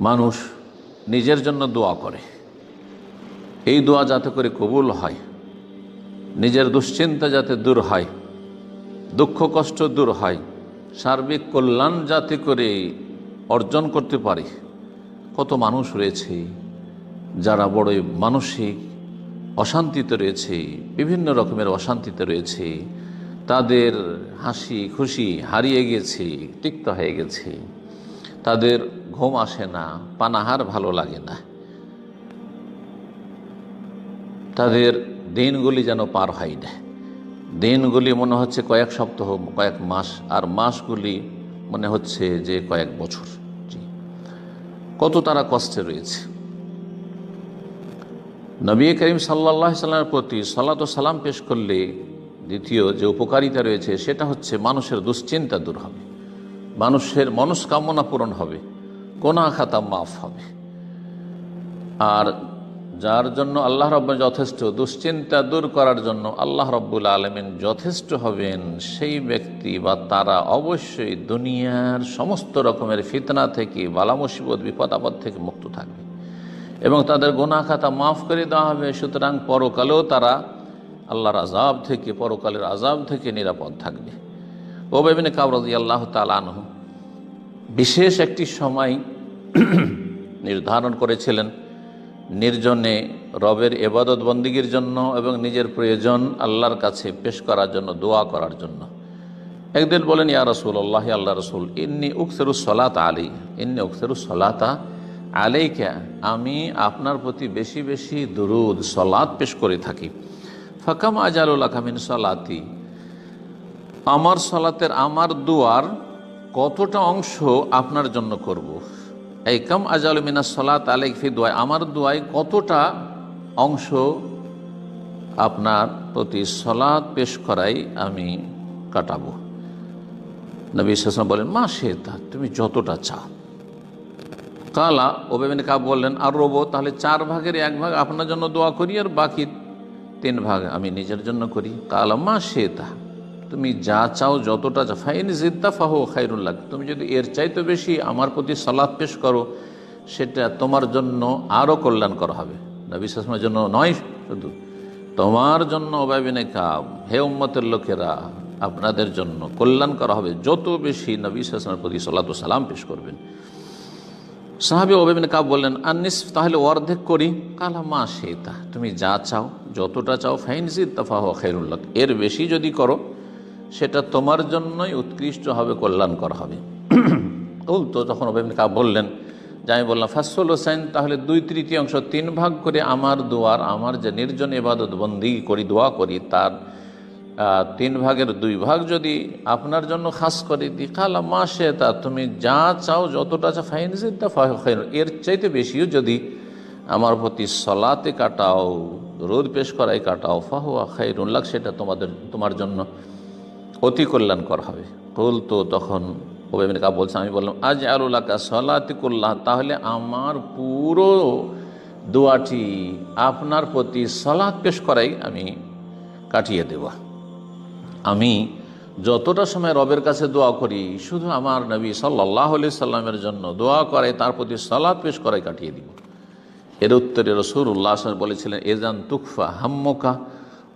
মানুষ নিজের জন্য দোয়া করে। এই দোয়া যাতে করে কবুল হয়, নিজের দুশ্চিন্তা যাতে দূর হয়, দুঃখ কষ্ট দূর হয়, সার্বিক কল্যাণ যাতে করে অর্জন করতে পারে। কত মানুষ রয়েছে যারা বড়ই মানসিক অশান্তিতে রয়েছে, বিভিন্ন রকমের অশান্তিতে রয়েছে। তাদের হাসি খুশি হারিয়ে গেছে, তিক্ত হয়ে গেছে। তাদের ঘুম আসে না, পানাহার ভালো লাগে না। তাদের দিনগুলি যেন পার হয় না। দিনগুলি মনে হচ্ছে কয়েক সপ্তাহ, কয়েক মাস, আর মাসগুলি মনে হচ্ছে যে কয়েক বছর। কত তারা কষ্টে রয়েছে। নবী করিম সাল্লাহ সাল্লামের প্রতি সালাত সালাম পেশ করলে দ্বিতীয় যে উপকারিতা রয়েছে সেটা হচ্ছে মানুষের দুশ্চিন্তা দূর হবে। মানুষের মনস্কামনা পূরণ হবে কোনা খাতা মাফ হবে। আর যার জন্য আল্লাহ রব্ব যথেষ্ট, দুশ্চিন্তা দূর করার জন্য আল্লাহ রব্বুল আলমিন যথেষ্ট হবেন, সেই ব্যক্তি বা তারা অবশ্যই দুনিয়ার সমস্ত রকমের ফিতনা থেকে, বালা মুসিবত, বিপদ, আপদ থেকে মুক্ত থাকবে। এবং তাদের গোনা খাতা মাফ করে দেওয়া হবে, সুতরাং পরকালেও তারা আল্লাহর আজাব থেকে, পরকালের আজাব থেকে নিরাপদ থাকবে। ওবেবিনে কাবরাজি আল্লাহ তালানহ বিশেষ একটি সময় নির্ধারণ করেছিলেন নির্জনে রবের এবাদত বন্দীগীর জন্য এবং নিজের প্রয়োজন আল্লাহর কাছে পেশ করার জন্য, দোয়া করার জন্য। একদিন বলেন, ইয়া রসুল আল্লাহ আল্লাহ রসুল, ইন্নি উকসেরু সলাত আলী, ইন্নি উকসেরু সলাতা আলাইকা, আমি আপনার প্রতি বেশি বেশি দুরুদ সলাদ পেশ করে থাকি। ফাকাম আজালুল আকামিন সলাতি, আমার সলাতের আমার দুয়ার কতটা অংশ আপনার জন্য করব। এই কাম আজাল মিনা সলাত আলেক ফি দোয়াই আমার দোয়ায় কতটা অংশ আপনার প্রতি সলাদ পেশ করাই আমি কাটাবো? নবী সাসম বলেন, মা সে তা, তুমি যতটা চাও। কালা ওবেবিন কাব বললেন, আর রোবো, তাহলে চার ভাগের এক ভাগ আপনার জন্য দোয়া করি, আর বাকি তিন ভাগ আমি নিজের জন্য করি। কালা, মা সে তা তুমি যা চাও, যতটা চাও, ফাইন জিদ্দা ফাহো খাইরুল্লাহ তুমি যদি এর চাইতে বেশি আমার প্রতি সালাদ পেশ করো, সেটা তোমার জন্য আরও কল্যাণ করা হবে। নবী সাসমের জন্য নয় শুধু, তোমার জন্য ওবাবিনে কাব। হে উম্মতের লোকেরা, আপনাদের জন্য কল্যাণ করা হবে। যত বেশি নবী সাসমের প্রতি সালাত সালাম পেশ করবেন। সাহাবি ওবেবিন কাব বললেন আনিস তাহলে অর্ধেক করি। কালা মা সেতা তুমি যা চাও, যতটা চাও, ফাইন জিদ তাফাহ খেরুল্লাহ এর বেশি যদি করো সেটা তোমার জন্যই উৎকৃষ্ট হবে কল্যাণ করা হবে। উল তো তখন ওবেবিন কাব বললেন, যে আমি বললাম ফাসল হোসেন তাহলে দুই তৃতীয়াংশ, তিন ভাগ করে আমার দোয়ার, আমার যে নির্জন এবাদত বন্দি করি, দোয়া করি, তার তিন ভাগের দুই ভাগ যদি আপনার জন্য খাস করে দিই খালা মাসে, তা তুমি যা চাও, যতটা চাও ফাইন এর চাইতে বেশিও যদি আমার প্রতি সলাতে কাটাও, রোদ পেশ করাই কাটাও, ফাহুয়া খাইরুল্লাহ সেটা তোমাদের, তোমার জন্য। অতি কল্যাণ করা হবে। কুল তো তখন ওবেমিন কা বলছে আমি বললাম আজ আলুল্লাকা সলাতি করল্লাহ তাহলে আমার পুরো দোয়াটি আপনার প্রতি সলাৎ পেশ করাই আমি কাটিয়ে দেওয়া আমি যতটা সময় রবের কাছে দোয়া করি, শুধু আমার নবী সাল্লাহ আলি সাল্লামের জন্য দোয়া করে, তার প্রতি সালাদ পেশ করাই কাটিয়ে দিব। এর উত্তরে রসুর উল্লাহ বলেছিলেন এজান তুকফা হাম্মকা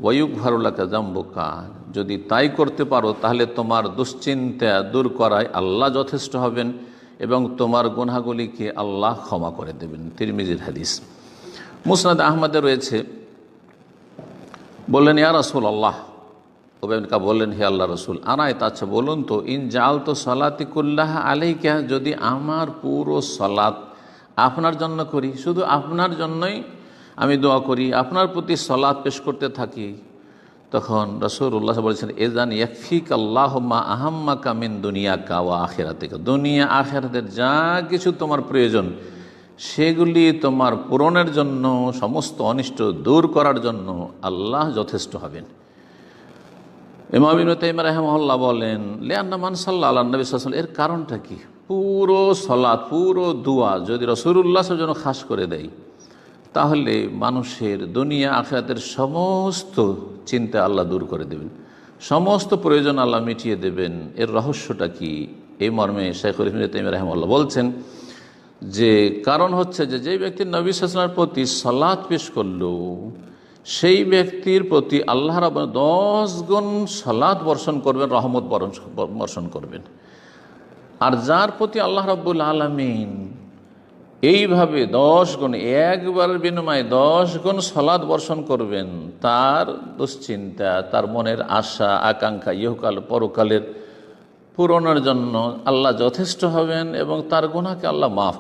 ওয়ুক ভারুল্লাকা জাম্বুকা যদি তাই করতে পারো, তাহলে তোমার দুশ্চিন্তা দূর করায় আল্লাহ যথেষ্ট হবেন এবং তোমার গুনাগুলিকে আল্লাহ ক্ষমা করে দেবেন। তিরমিজির হাদিস। মুসনাদ আহমদে রয়েছে, বললেন, ইয়া রসুল আল্লাহ ওবেনকা বললেন, হে আল্লাহ রসুল আনায় আচ্ছা বলুন তো, ইন জাল তো সলাতিকুল্লাহ আলাইকা যদি আমার পুরো সলাৎ আপনার জন্য করি, শুধু আপনার জন্যই আমি দোয়া করি, আপনার প্রতি সলাদ পেশ করতে থাকি। তখন রসুল্লাহ বলেছেন এজান ইয়াকফিক আল্লাহ মা আহাম্মা কামিন দুনিয়া কাওয়া আখেরাতে দুনিয়া, আখেরাতের যা কিছু তোমার প্রয়োজন, সেগুলি তোমার পূরণের জন্য, সমস্ত অনিষ্ট দূর করার জন্য আল্লাহ যথেষ্ট হবেন। ইমামিন তাইম রাহমহল্লা বলেন লিয়ান্না মানসাল্লাহ আল্লাহ নবী সাল এর কারণটা কি? পুরো সলাদ পুরো দুয়া যদি রসুল্লাহ জন্য খাস করে দেয় তাহলে মানুষের দুনিয়া, আখরাতের সমস্ত চিন্তা আল্লাহ দূর করে দেবেন। সমস্ত প্রয়োজন আল্লাহ মিটিয়ে দেবেন। এর রহস্যটা কি? এই মর্মে শেখুল তাইম রহমাল্লাহ বলছেন যে, কারণ হচ্ছে যে, যেই ব্যক্তি নবী সালামের প্রতি সালাদ পেশ করল, সেই ব্যক্তির প্রতি আল্লাহ রাব দশ গুণ সালাদ বর্ষণ করবেন, রহমত বর্ষণ করবেন। আর যার প্রতি আল্লাহ রাব্বুল আলমিন এইভাবে দশ গুণ, একবার বিনিময়ে দশ গুণ সলাদ বর্ষণ করবেন। তার দুশ্চিন্তা, তার মনের আশা, আকাঙ্ক্ষা, ইহকাল, পরকালের পূরণের জন্য আল্লাহ যথেষ্ট হবেন এবং তার গুণাকে আল্লাহ মাফ